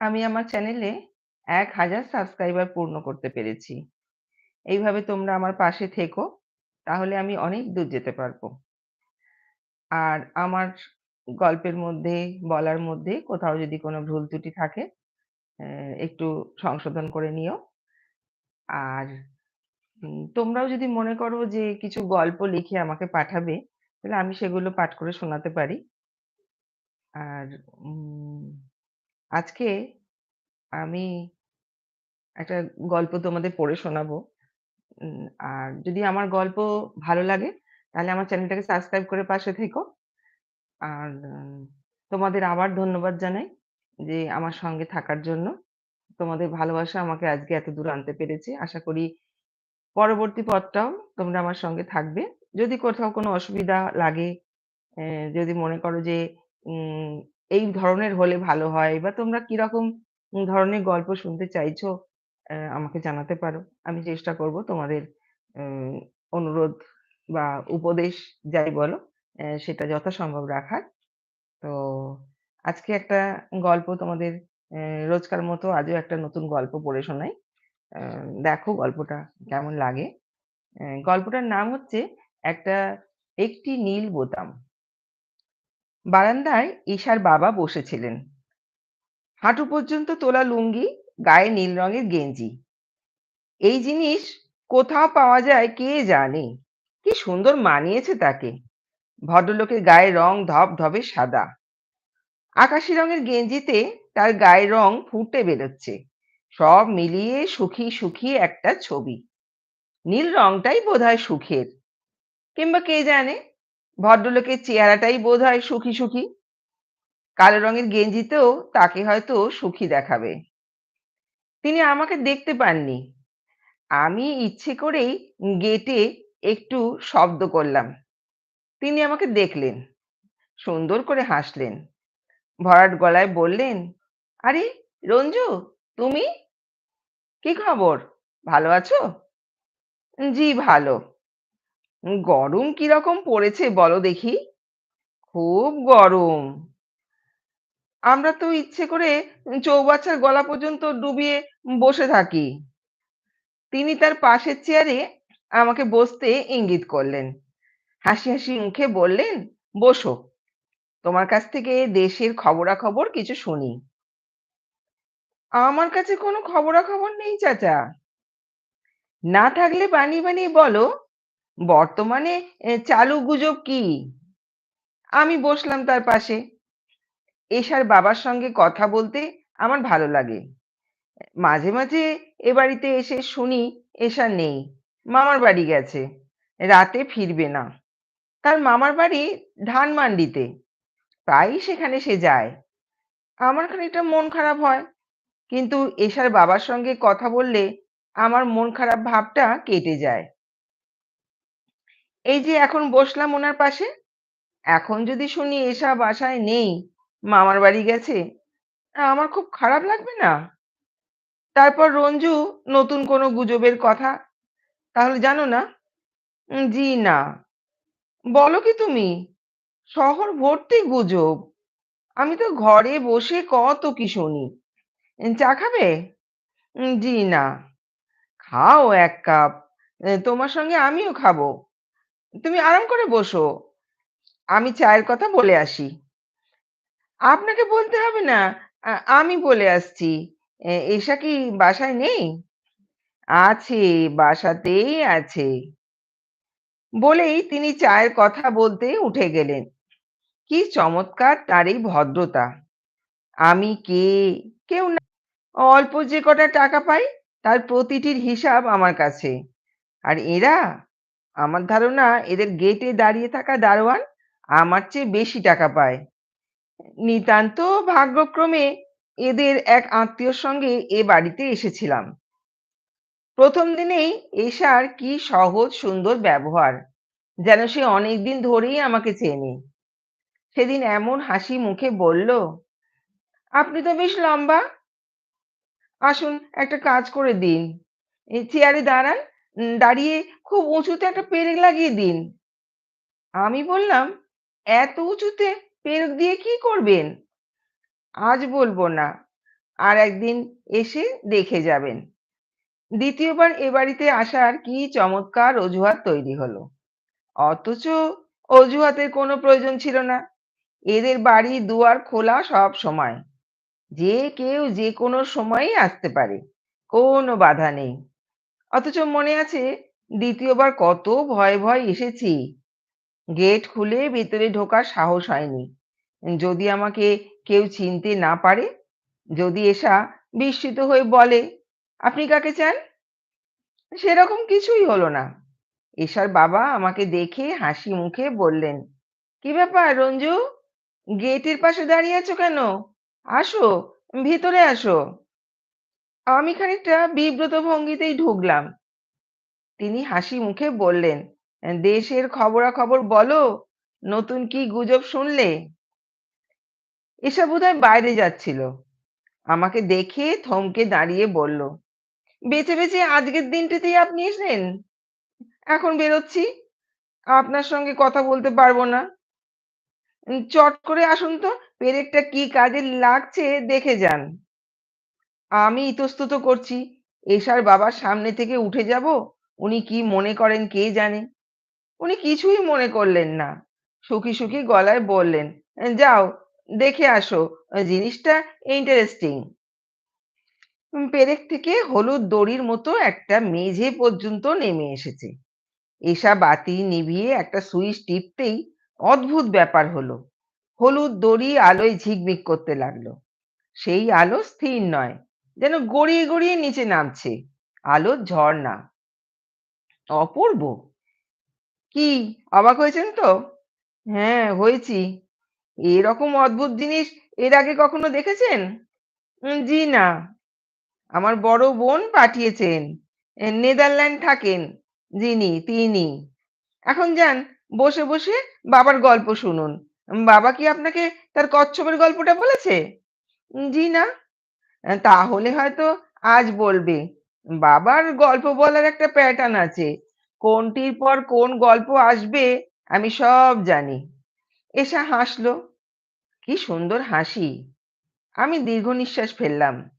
আমি আমার চ্যানেলে ১,০০০ সাবস্ক্রাইবার পূর্ণ করতে পেরেছি। এইভাবে তোমরা আমার পাশে থেকো, তাহলে আমি অনেক দূর যেতে পারব। আর আমার গল্পের মধ্যে, বলার মধ্যে কোথাও যদি কোনো ভুল ত্রুটি থাকে, একটু সংশোধন করে নিও। আর তোমরাও যদি মনে করো যে কিছু গল্প লিখে আমাকে পাঠাবে, তাহলে আমি সেগুলো পাঠ করে শোনাতে পারি। আর আজকে আমি একটা গল্প তোমাদের পড়ে শোনাবো। আর যদি আমার গল্প ভালো লাগে, তাহলে আমার চ্যানেলটাকে সাবস্ক্রাইব করে পাশে থেকো। আর তোমাদের আবার ধন্যবাদ জানাই যে আমার সঙ্গে থাকার জন্য। তোমাদের ভালোবাসা আমাকে আজকে এতদূর আনতে পেরেছে। আশা করি পরবর্তী পথটাও তোমরা আমার সঙ্গে থাকবে। যদি কোথাও কোনো অসুবিধা লাগে, যদি মনে করো যে এই ধরনের হলে ভালো হয় বা তোমরা কীরকম ধরনের গল্প শুনতে চাইছো, অ্যা আমাকে জানাতে পারো। আমি চেষ্টা করব তোমাদের অনুরোধ বা উপদেশ যাই বলো, সেটা যথাসম্ভব রাখার। তো আজকে একটা গল্প তোমাদের রোজকার মতো আজও একটা নতুন গল্প পড়ে শোনাই। দেখো গল্পটা কেমন লাগে। গল্পটার নাম হচ্ছে একটা একটি নীল বোতাম। বারান্দায় ঈশার বাবা বসেছিলেন। হাঁটু পর্যন্ত তোলা লুঙ্গি, গায়ে নীল রঙের গেঞ্জি। এই জিনিস কোথাও পাওয়া যায় কে জানে? কি সুন্দর মানিয়েছে তাকে। ভদ্রলোকের গায়ের রং ধবধবে সাদা। আকাশি রঙের গেঞ্জিতে তার গায়ের রং ফুটে বেরোচ্ছে। সব মিলিয়ে সুখী সুখী একটা ছবি। নীল রংটাই বোধহয় সুখের। কিংবা কে জানে ভদ্রলোকের চেহারাটাই বোধ হয় সুখী সুখী। কালো রঙের গেঞ্জিতেও তাকে হয়তো সুখী দেখাবে। তিনি আমাকে দেখতে পাননি। আমি ইচ্ছে করেই গেটে একটু শব্দ করলাম। তিনি আমাকে দেখলেন। সুন্দর করে হাসলেন। ভরাট গলায় বললেন, "আরে রঞ্জু তুমি? কি খবর? ভালো আছো?" "জি ভালো।" "গরম কীরকম পড়েছে বলো দেখি?" "খুব গরম।" আমরা তো ইচ্ছে করে চৌবাচ্চার গলা পর্যন্ত ডুবিয়ে বসে থাকি। তিনি তার পাশের চেয়ারে আমাকে বসতে ইঙ্গিত করলেন। হাসি হাসি মুখে বললেন, "বসো। তোমার কাছ থেকে দেশের খবরাখবর কিছু শুনি।" আমার কাছে কোনো খবরাখবর নেই চাচা। না থাকলে বানিয়ে বানিয়ে বলো, বর্তমানে চালু গুজব কি? আমি বসলাম তার পাশে। এশার বাবার সঙ্গে কথা বলতে আমার ভালো লাগে। মাঝে মাঝে এ বাড়িতে এসে শুনি এশা নেই। মামার বাড়ি গেছে। রাতে ফিরবে না। তার মামার বাড়ি ধানমান্ডিতে। প্রায়ই সেখানে সে যায়। আমার খানিকটা মন খারাপ হয়। কিন্তু এশার বাবার সঙ্গে কথা বললে আমার মন খারাপ ভাবটা কেটে যায়। এই যে এখন বসলাম ওনার পাশে, এখন যদি শুনি এশা বাসায় নেই, মামার বাড়ি গেছে, আমার খুব খারাপ লাগবে না? তারপর রঞ্জু নতুন কোনো গুজবের কথা, তাহলে জানো না? জি না। বলো কি তুমি? শহর ভর্তি গুজব। আমি তো ঘরে বসে কত কি শুনি। চা খাবে? জি না। খাও এক কাপ। তোমার সঙ্গে আমিও খাব। তুমি আরাম করে বসো। আমি চায়ের কথা বলে আসি। আপনাকে বলতে হবে না। আমি বলে আসছি। এ এশা কি বাসায় নেই? আছে, বাসাতেই আছে। বলেই তিনি চায়ের কথা বলতে উঠে গেলেন। কি চমৎকার তার এই ভদ্রতা। আমি কে? কেউ না। অল্প যে কটা টাকা পাই তার প্রতিটির হিসাব আমার কাছে। আর এরা? আমার ধারণা এদের গেটে দাঁড়িয়ে থাকা দারোয়ান আমার চেয়ে বেশি টাকা পায়। নিতান্ত ভাগ্যক্রমে এদের এক আত্মীয়র সঙ্গে এ বাড়িতে এসেছিলাম। প্রথম দিনেই এশার কি সহজ সুন্দর ব্যবহার। যেন সে অনেকদিন ধরেই আমাকে চেনে। সেদিন এমন হাসি মুখে বলল, "আপনি তো বেশ লম্বা। আসুন একটা কাজ করে দিন। এই চেয়ারে দাঁড়ান, দাঁড়িয়ে খুব উঁচুতে একটা পেরেক লাগিয়ে দিন।" আমি বললাম, "এত উঁচুতে পেরেক দিয়ে কি করবেন?" "আজ বলব না। আর একদিন এসে দেখে যাবেন দ্বিতীয়বার এ বাড়িতে আসার কি চমৎকার অজুহাত তৈরি হলো অথচ অজুহাতের কোনো প্রয়োজন ছিল না এদের বাড়ি দুয়ার খোলা সব সময় যে কেউ যে কোনো সময়ই আসতে পারে কোনো বাধা নেই অথচ মনে আছে দ্বিতীয়বার কত ভয় ভয় এসেছি। গেট খুলে ভেতরে ঢোকার সাহস হয়নি। যদি আমাকে কেউ চিনতে না পারে, যদি এসা বিস্মিত হয়ে বলে, আপনি কাকে চান? সেরকম কিছুই হলো না। এশার বাবা আমাকে দেখে হাসি মুখে বললেন, কি ব্যাপার রঞ্জু? গেটের পাশে দাঁড়িয়ে আছো কেন? আসো, ভিতরে আসো। আমি খানিকটা বিব্রত ভঙ্গিতেই ঢুকলাম। তিনি হাসি মুখে বললেন, দেশের খবরাখবর বলো, নতুন কি গুজব শুনলে? এসব বোধহয় বাইরে যাচ্ছিল। আমাকে দেখে থমকে দাঁড়িয়ে বলল বেঁচে বেঁচে আজকের দিনটিতেই আপনি এসেছেন? এখন বেরোচ্ছি। আপনার সঙ্গে কথা বলতে পারব না। চট করে আসুন তো, পেরেকটা কি কাজে লাগছে দেখে যান। আমি ইতস্তত করছি। এশার বাবার সামনে থেকে উঠে যাব? উনি কি মনে করেন কে জানে? উনি কিছুই মনে করলেন না। সুখী সুখী গলায় বললেন, যাও, দেখে আসো, জিনিসটা ইন্টারেস্টিং পেরেক থেকে হলুদ দড়ির মতো একটা মেঝে পর্যন্ত নেমে এসেছে। এসা বাতি নিভিয়ে একটা সুইচ টিপতেই অদ্ভুত ব্যাপার হলো। হলুদ দড়ি আলোয় ঝিকমিক করতে লাগল। সেই আলো স্থির নয়। যেন গড়িয়ে গড়িয়ে নিচে নামছে। আলোর ঝর্ণা অপূর্ব। কি, অবাক হয়েছেন তো? হ্যাঁ হয়েছি। এরকম অদ্ভুত জিনিস এর আগে কখনো দেখেছেন? জি না। আমার বড় বোন পাঠিয়েছেন। নেদারল্যান্ড থাকেন যিনি, তিনি। এখন যান, বসে বসে বাবার গল্প শুনুন। বাবা কি আপনাকে তার কচ্ছপের গল্পটা বলেছে? জি না। তাহলে হয়তো আজ বলবে। বাবার গল্প বলার একটা প্যাটার্ন আছে। কোনটির পর কোন গল্প আসবে, আমি সব জানি। এসা হাসলো। কি সুন্দর হাসি। আমি দীর্ঘ নিঃশ্বাস ফেললাম।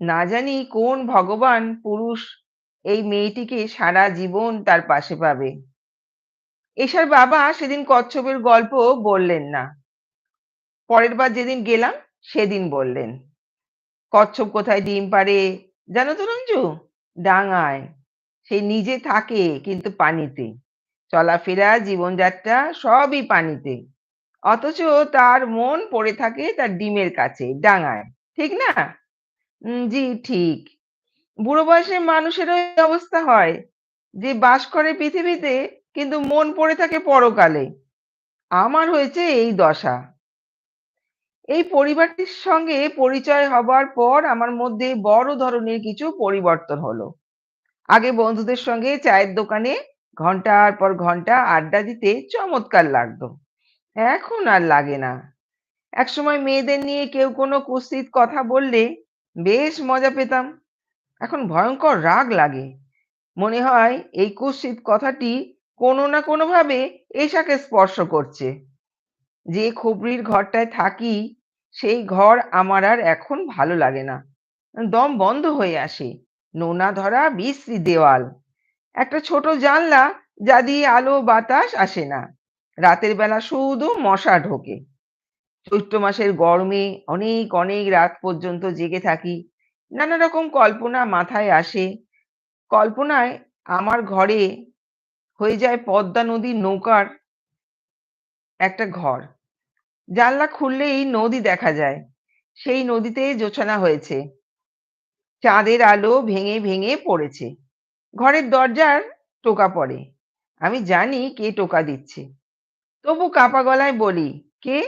না জানি কোন ভগবান, পুরুষ এই মেয়েটিকে সারা জীবন তার পাশে পাবে। এশার বাবা সেদিন কচ্ছপের গল্প বললেন না। পরের বার যেদিন গেলাম, সেদিন বললেন। কচ্ছপ কোথায় ডিম পারে জানো তো রঞ্জু? ডাঙায়। সে নিজে থাকে কিন্তু পানিতে। চলাফেরা, জীবনযাত্রা সবই পানিতে। অথচ তার মন পড়ে থাকে তার ডিমের কাছে, ডাঙায়। ঠিক না? জি, ঠিক। বুড়ো বয়সে মানুষেরও অবস্থা হয় যে বাস করে পৃথিবীতে কিন্তু মন পড়ে থাকে পরকালে। আমার হয়েছে এই দশা। এই পরিবারটির সঙ্গে পরিচয় হবার পর আমার মধ্যে বড় ধরনের কিছু পরিবর্তন হলো। আগে বন্ধুদের সঙ্গে চায়ের দোকানে ঘণ্টার পর ঘণ্টা আড্ডা দিতে চমৎকার লাগতো। এখন আর লাগে না। একসময় মেয়েদের নিয়ে কেউ কোনো কুস্তিত কথা বললে বেশ মজা পেতাম। এখন ভয়ঙ্কর রাগ লাগে। মনে হয় এই কুৎসিত কথাটি কোনো না কোনোভাবে এশাকে স্পর্শ করছে। যে খুবরির ঘরটায় থাকি সেই ঘর আমার আর এখন ভালো লাগে না। দম বন্ধ হয়ে আসে। নোনা ধরা বিশ্রী দেওয়াল। একটা ছোট জানলা যা দিয়ে আলো বাতাস আসে না। রাতের বেলা শুধু মশা ঢোকে। চৈত্র মাসের গরমে অনেক অনেক রাত পর্যন্ত জেগে থাকি। নানা রকম কল্পনা মাথায় আসে। কল্পনায় আমার ঘরে হয়ে যায় পদ্মা নদীর নৌকার একটা ঘর। জানলা খুললেই নদী দেখা যায়। সেই নদীতে জোছানা হয়েছে। চাঁদের আলো ভেঙে ভেঙে পড়েছে। ঘরের দরজার টোকা পড়ে। আমি জানি কে টোকা দিচ্ছে। তবু কাপা গলায় বলি, কে?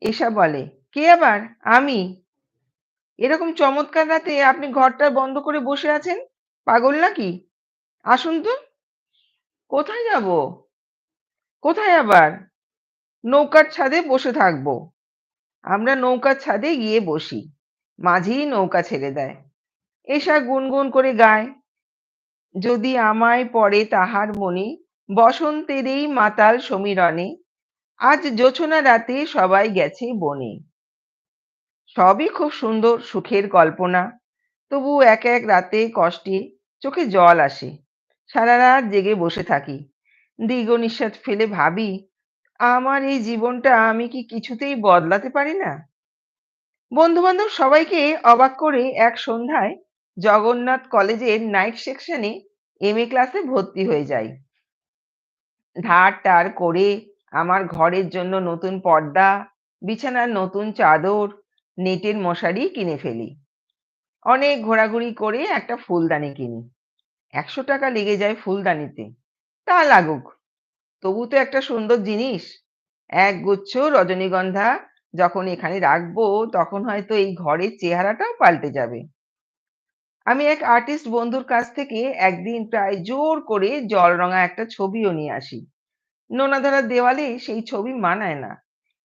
এসা বলে, কে আবার? আমি? এরকম চমৎকার রাতে আপনি ঘরটা বন্ধ করে বসে আছেন? পাগল নাকি? আসুন তো। কোথায় যাব? কোথায় আবার? নৌকার ছাদে বসে থাকব। আমরা নৌকার ছাদে গিয়ে বসি। মাঝি নৌকা ছেড়ে দেয়। এসা গুনগুন করে গায়। যদি আমায় পড়ে তাহার মনে বসন্তের এই মাতাল সমীরণে, আজ জোছনা রাতে সবাই গেছে বনে। সবই খুব সুন্দর সুখের কল্পনা। তবু এক এক রাতে কষ্টে চোখে জল আসে। সারা রাত জেগে বসে থাকি। দীর্ঘ নিঃশ্বাস ফেলে ভাবি আমার এই জীবনটা আমি কি কিছুতেই বদলাতে পারি না? বন্ধু বান্ধব সবাইকে অবাক করে এক সন্ধ্যায় জগন্নাথ কলেজের নাইট সেকশনে এম এ ক্লাসে ভর্তি হয়ে যাই। ধার টার করে আমার ঘরের জন্য নতুন পর্দা, বিছানার নতুন চাদর, নেটের মশারি কিনে ফেলি। অনেক ঘোরাঘুরি করে একটা ফুলদানি কিনি। একশো টাকা লেগে যায় ফুলদানিতে। তা লাগুক। তবু তো একটা সুন্দর জিনিস। এক গুচ্ছ রজনীগন্ধা যখন এখানে রাখব, তখন হয়তো এই ঘরের চেহারাটাও পাল্টে যাবে। আমি এক আর্টিস্ট বন্ধুর কাছ থেকে একদিন প্রায় জোর করে জল রঙা একটা ছবিও নিয়ে আসি। নোনাধারা দেওয়ালে সেই ছবি মানায় না।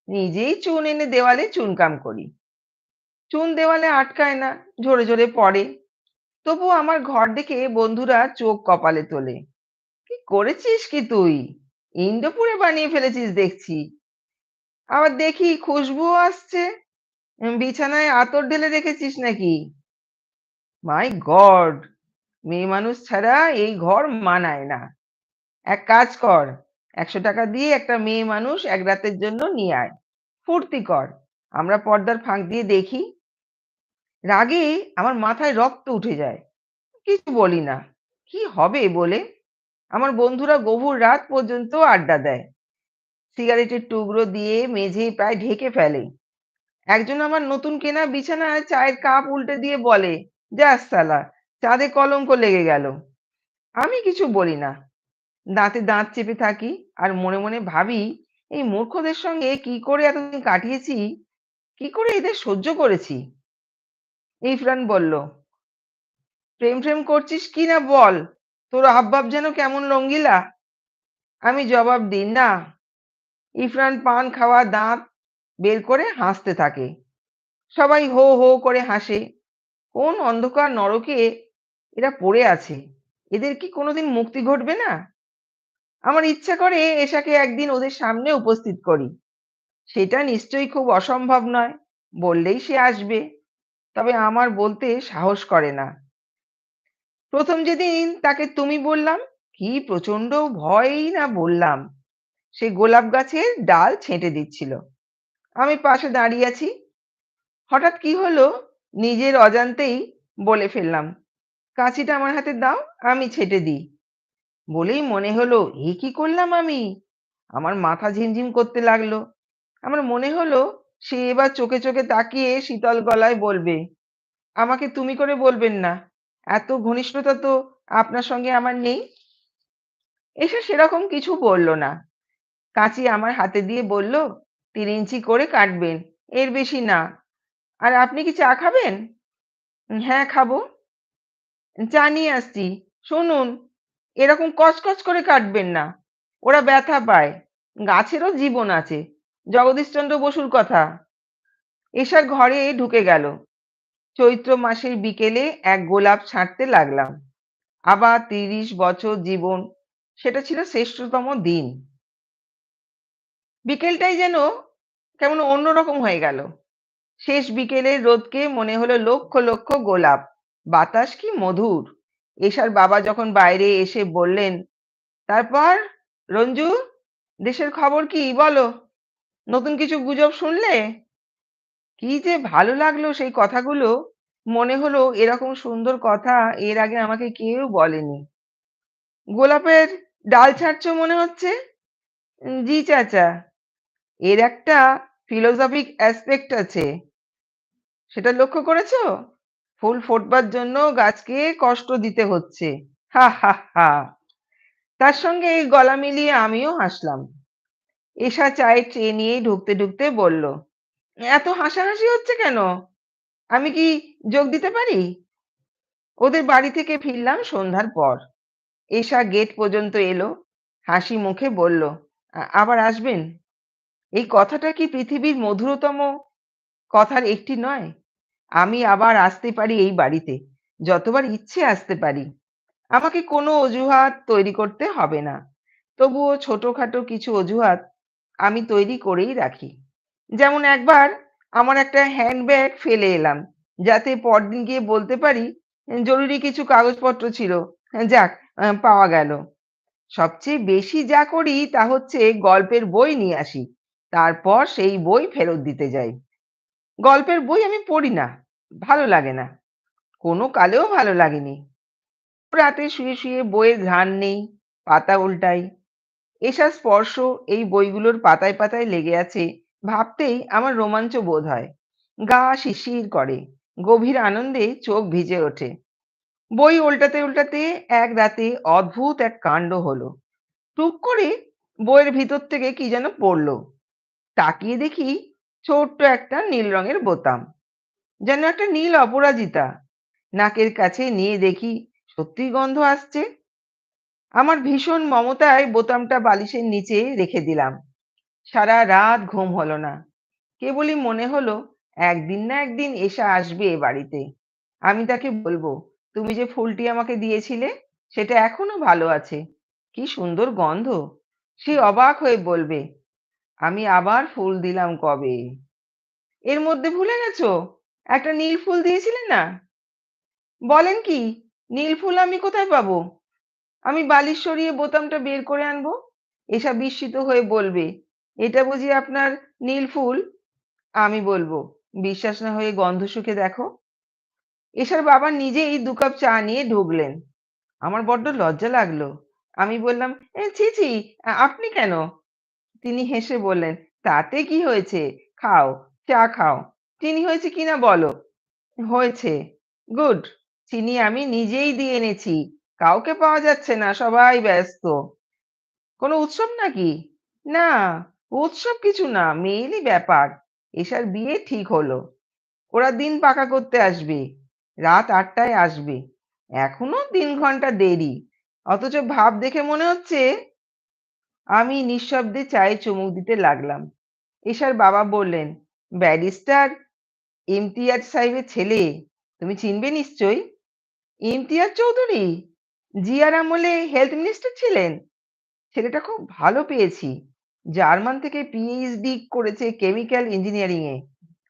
নিজেই চুন এনে দেওয়ালে চুনকাম করি। চুন দেওয়ালে আটকায় না, ঝরে ঝরে পড়ে। তবু আমার ঘর দেখে বন্ধুরা চোখ কপালে তোলে। কি করেছিস কি তুই? ইন্দোপুরে বানিয়ে ফেলেছিস, দেখছি। আবার দেখি খুশবুও আসছে। বিছানায় আতর ঢেলে রেখেছিস নাকি? My god! মেয়ে মানুষ ছাড়া এই ঘর মানায় না। এক কাজ কর, একশো টাকা দিয়ে একটা মেয়ে মানুষ এক রাতের জন্য নিয়ে আয়। ফুর্তি কর। আমরা পর্দার ফাঁক দিয়ে দেখি। রাগে আমার মাথায় রক্ত উঠে যায়। কিছু বলি না। কি হবে বলে? আমার বন্ধুরা গভীর রাত পর্যন্ত আড্ডা দেয়। সিগারেটের টুকরো দিয়ে মেঝে প্রায় ঢেকে ফেলে। একজন আমার নতুন কেনা বিছানায় চায়ের কাপ উল্টে দিয়ে বলে, যাস সালা চাঁদে কলঙ্ক লেগে গেল। আমি কিছু বলি না দাঁতে দাঁত চেপে থাকি আর মনে মনে ভাবি, এই মূর্খদের সঙ্গে কি করে এতদিন কাটিয়েছি? কি করে এদের সহ্য করেছি ইফরান বলল প্রেম প্রেম করছিস কি না বল? তোর হাবভাব যেন কেমন রঙ্গিলা? আমি জবাব দিই, না। ইফরান পান খাওয়া দাঁত বের করে হাসতে থাকে। সবাই হো হো করে হাসে। কোন অন্ধকার নরকে এরা পড়ে আছে। এদের কি কোনোদিন মুক্তি ঘটবে না? আমার ইচ্ছা করে এশাকে একদিন ওদের সামনে উপস্থিত করি। সেটা নিশ্চয়ই খুব অসম্ভব নয়, বললেই সে আসবে। তবে আমার বলতে সাহস করে না। প্রথম যেদিন তাকে তুমি বললাম, কি প্রচণ্ড ভয়ই না বললাম? সে গোলাপ গাছের ডাল ছেঁটে দিচ্ছিল। আমি পাশে দাঁড়িয়ে আছি। হঠাৎ কি হলো? নিজের অজান্তেই বলে ফেললাম, কাঁচিটা আমার হাতে দাও, আমি ছেটে দিই। বলেই মনে হলো, এ কি করলাম আমি? আমার মাথা ঝিমঝিম করতে লাগল। আমার মনে হলো, সে এবার চোখে চোখে তাকিয়ে শীতল গলায় বলবে, আমাকে তুমি করে বলবেন না। এত ঘনিষ্ঠতা তো আপনার সঙ্গে আমার নেই? এসে সেরকম কিছু বলল না। কাঁচি আমার হাতে দিয়ে বলল, তিন ইঞ্চি করে কাটবেন, এর বেশি না। আর আপনি কি চা খাবেন? হ্যাঁ খাব। চা নিয়ে আসছি। শুনুন, এরকম কচকচ করে কাটবেন না। ওরা ব্যথা পায়। গাছেরও জীবন আছে। জগদীশচন্দ্র বসুর কথা। এসার ঘরে ঢুকে গেল। চৈত্র মাসের বিকেলে এক গোলাপ ছাঁটতে লাগলাম। আবার তিরিশ বছর জীবন, সেটা ছিল শ্রেষ্ঠতম দিন। বিকেলটাই যেন কেমন অন্যরকম হয়ে গেল। শেষ বিকেলের রোদকে মনে হলো লক্ষ লক্ষ গোলাপ। বাতাস কি মধুর। এশার বাবা যখন বাইরে এসে বললেন, তারপর রঞ্জু, দেশের খবর কি বলো? নতুন কিছু গুজব শুনলে? কি যে ভালো লাগল সেই কথাগুলো। মনে হলো এরকম সুন্দর কথা এর আগে আমাকে কেউ বলেনি। গোলাপের ডাল ছাড়ছো মনে হচ্ছে? জি চাচা। এর একটা ফিলোসফিক অ্যাসপেক্ট আছে। সেটা লক্ষ্য করেছ? ফুল ফোটবার জন্য গাছকে কষ্ট দিতে হচ্ছে। হা হা হা। তার সঙ্গে এই গলা মিলিয়ে আমিও হাসলাম। এশা চায়ের ট্রে নিয়ে ঢুকতে ঢুকতে বলল এত হাসাহাসি হচ্ছে কেন? আমি কি যোগ দিতে পারি? ওদের বাড়ি থেকে ফিরলাম সন্ধ্যার পর। এশা গেট পর্যন্ত এলো। হাসি মুখে বলল আবার আসবেন? এই কথাটা কি পৃথিবীর মধুরতম কথার একটি নয়? আমি আবার আসতে পারি এই বাড়িতে। যতবার ইচ্ছে আসতে পারি। আমাকে কোনো অজুহাত তৈরি করতে হবে না। তবুও ছোটখাটো কিছু অজুহাত আমি তৈরি করেই রাখি। যেমন একবার আমার একটা হ্যান্ডব্যাগ ফেলে এলাম, যাতে পরদিন গিয়ে বলতে পারি, জরুরি কিছু কাগজপত্র ছিল। যাক, পাওয়া গেল। সবচেয়ে বেশি যা করি তা হচ্ছে গল্পের বই নিয়ে আসি। তারপর সেই বই ফেরত দিতে যাই। গল্পের বই আমি পড়ি না, ভালো লাগে না। কোনো কালেও ভালো লাগেনি। রাতে শুয়ে শুয়ে বইয়ের ঘ্রাণ নেই, পাতা উল্টাই। এসা স্পর্শ এই বইগুলোর পাতায় পাতায় লেগে আছে ভাবতেই আমার রোমাঞ্চ বোধ হয়। গা শিরশির করে, গভীর আনন্দে চোখ ভিজে ওঠে। বই উল্টাতে উল্টাতে এক রাতে অদ্ভুত এক কাণ্ড হলো। টুক করে বইয়ের ভিতর থেকে কি যেন পড়ল। তাকিয়ে দেখি ছোট্ট একটা নীল রঙের বোতাম। যেন একটা নীল অপরাজিতা। নাকের কাছে নিয়ে দেখি, সত্যি গন্ধ আসছে? আমার ভীষণ মমতায় বোতামটা বালিশের নিচে রেখে দিলাম। সারা রাত ঘুম হলো না। কেবলই মনে হলো, একদিন না একদিন এসা আসবে এ বাড়িতে। আমি তাকে বলব, তুমি যে ফুলটি আমাকে দিয়েছিলে, সেটা এখনও ভালো আছে। কি সুন্দর গন্ধ। সে অবাক হয়ে বলবে, আমি আবার ফুল দিলাম কবে? এর মধ্যে ভুলে গেছো? একটা নীল ফুল দিয়েছিলে না? বলেন কি, নীল ফুল আমি কোথায় পাবো? আমি বালিশ সরিয়ে বোতামটা বের করে আনব। এসা বিস্মিত হয়ে বলবে এটা বুঝি আপনার নীল ফুল? আমি বলব, বিশ্বাস না হয়ে গন্ধ শুকে দেখো। এসার বাবা নিজেই দু কাপ চা নিয়ে ঢুকলেন। আমার বড্ড লজ্জা লাগল। আমি বললাম ছি ছি আপনি কেন? তিনি হেসে বললেন, তাতে কি হয়েছে? খাও, চা খাও। চিনি হয়েছে কিনা বলো? হয়েছে। গুড। চিনি আমি নিজেই দিয়ে এনেছি। কাউকে পাওয়া যাচ্ছে না, সবাই ব্যস্ত। কোনো উৎসব নাকি? না। উৎসব কিছু না মেয়েরই ব্যাপার। এসার বিয়ে ঠিক হলো। ওরা দিন পাকা করতে আসবে। রাত আটটায় আসবে। এখনও তিন ঘণ্টা দেরি। অথচ ভাব দেখে মনে হচ্ছে আমি নিঃশব্দে চায়ে চুমুক দিতে লাগলাম। এসার বাবা বললেন, ব্যারিস্টার, ইমতিয়াজ সাহেবের ছেলে। তুমি চিনবে নিশ্চয়ই। ইমতিয়াজ চৌধুরী, জিয়ার আমলে হেলথ মিনিস্টার ছিলেন। ছেলেটা খুব ভালো পেয়েছি। জার্মান থেকে পিএইচডি করেছে কেমিক্যাল ইঞ্জিনিয়ারিং এ।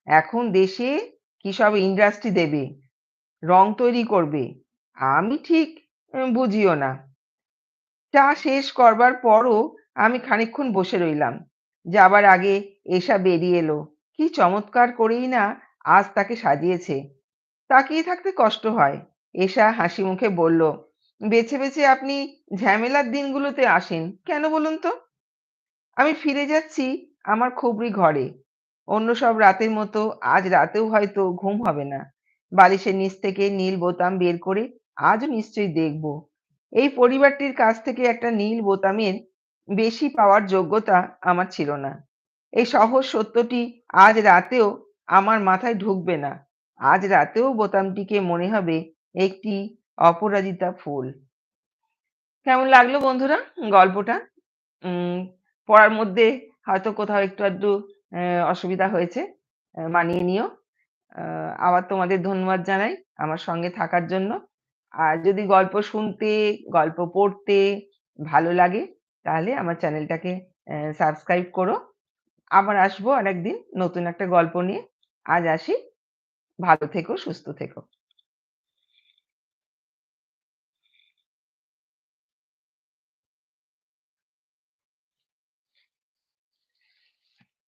এখন দেশে কি সব ইন্ডাস্ট্রি দেবে? রং তৈরি করবে? আমি ঠিক বুঝিও না। চা শেষ করবার পরও আমি খানিকক্ষণ বসে রইলাম। যাবার আগে এসা বেরিয়ে এলো। কি চমৎকার করেই না আজ তাকে সাজিয়েছে। তাকিয়ে থাকতে কষ্ট হয়। এসা হাসি মুখে বলল, বেছে বেছে আপনি ঝামেলার দিনগুলোতে আসেন। কেন বলুন তো? আমি ফিরে যাচ্ছি আমার খুবরি ঘরে। অন্য সব রাতের মতো আজ রাতেও হয়তো ঘুম হবে না। বালিশের নিচ থেকে নীল বোতাম বের করে আজও নিশ্চয়ই দেখব। এই পরিবারটির কাছ থেকে একটা নীল বোতামের বেশি পাওয়ার যোগ্যতা আমার ছিল না। এই সহজ সত্যটি আজ রাতেও আমার মাথায় ঢুকবে না। আজ রাতেও বোতামটিকে মনে হবে একটি অপরাজিতা ফুল। কেমন লাগল বন্ধুরা গল্পটা? উম পড়ার মধ্যে হয়তো কোথাও একটু আধটু অসুবিধা হয়েছে মানিয়ে নিও। আবার তোমাদের ধন্যবাদ জানাই আমার সঙ্গে থাকার জন্য। আর যদি গল্প শুনতে, গল্প পড়তে ভালো লাগে, তাহলে আমার চ্যানেলটাকে সাবস্ক্রাইব করো। আবার আসব আরেকদিন নতুন একটা গল্প নিয়ে। আজ আসি। ভালো থেকো, সুস্থ থেকো।